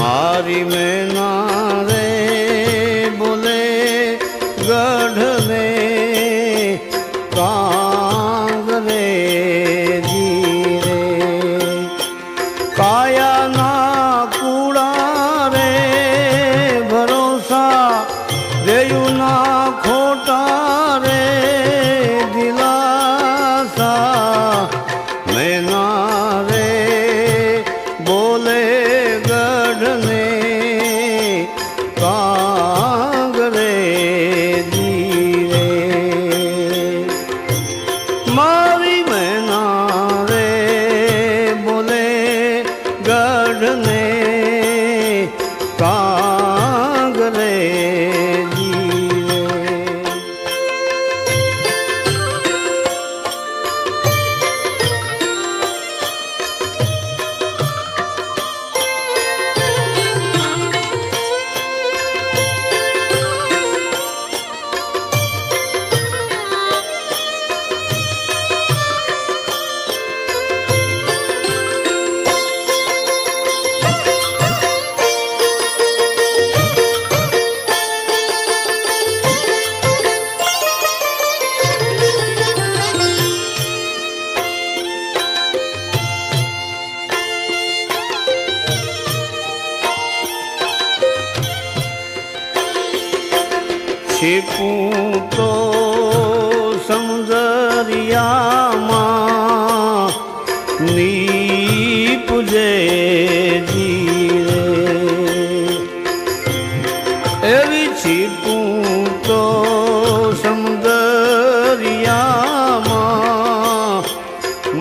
મારી મેના રે નીપજે જીરે એવી છીપું તો સમજરિયામાં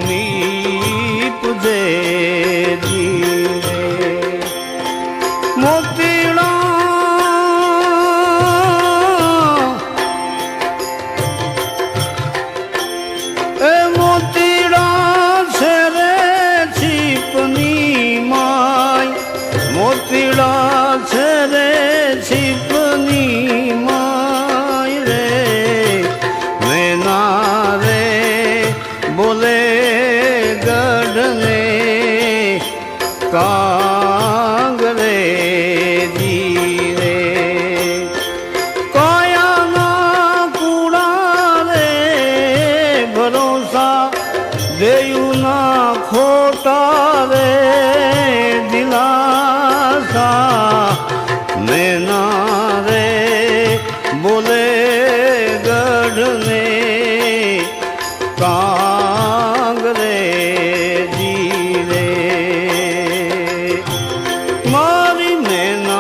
નીપજે જીરે મોતીડા દેયુના ખોટા રે દિલાસા? મેના રે બોલે ગઢને કાંગ રે જીરે મારી મેના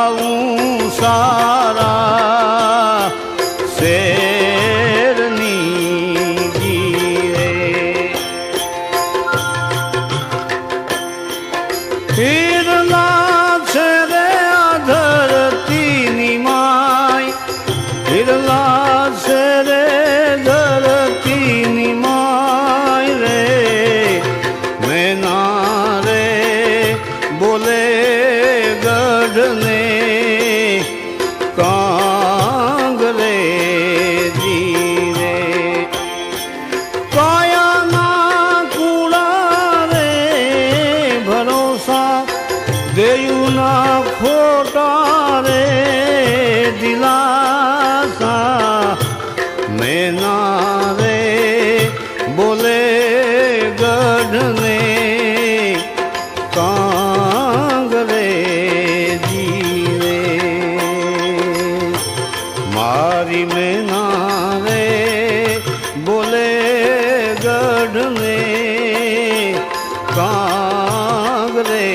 મગાવું સારા શેરની જીરે હિરલા છે રે ધરતીની માય. હિરલા છે રે ધરતીની માય રે. મેના રે બોલે ગઢને ગમે ના રે બોલે ગઢને કાંગરે જીવે મારી મેના રે બોલે ગઢને કાંગરે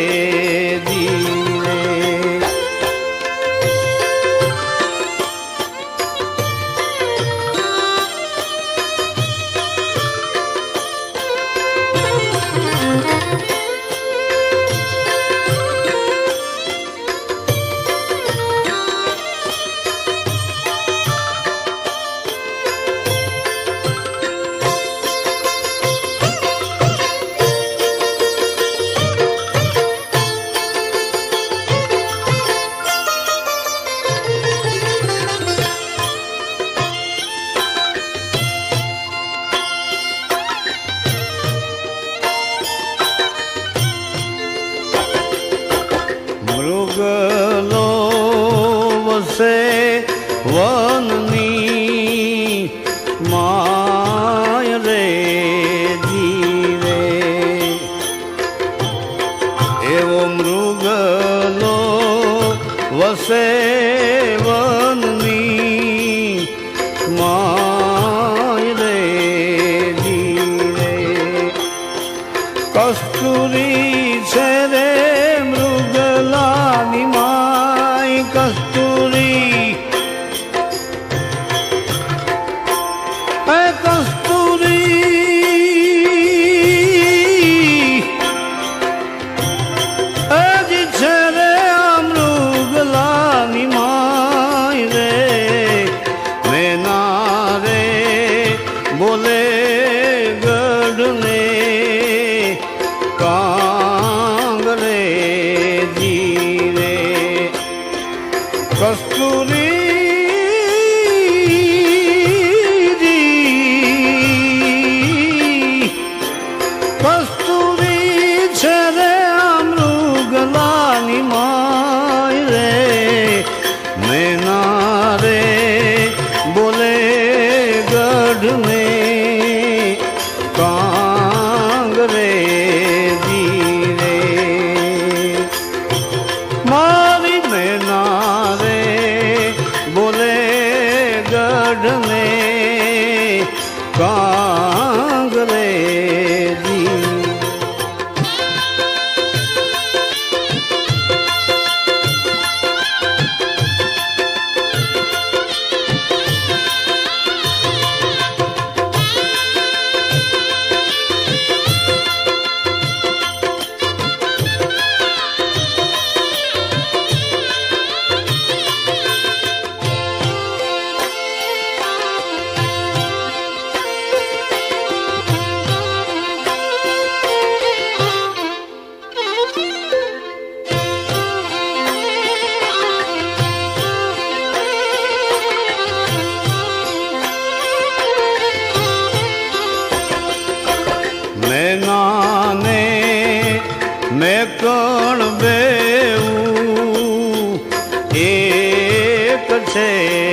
से કસ્તુરી છે રે અમૃગલાની માય રે. મેના રે બોલે ગઢ મે કાંગ રે ધીરે. મારી મેના રે બોલે ser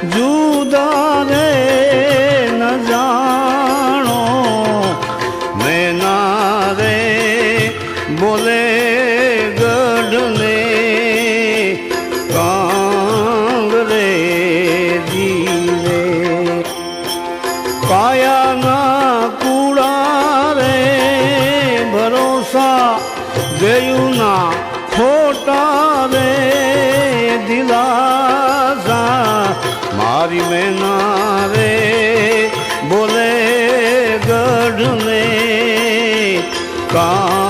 You का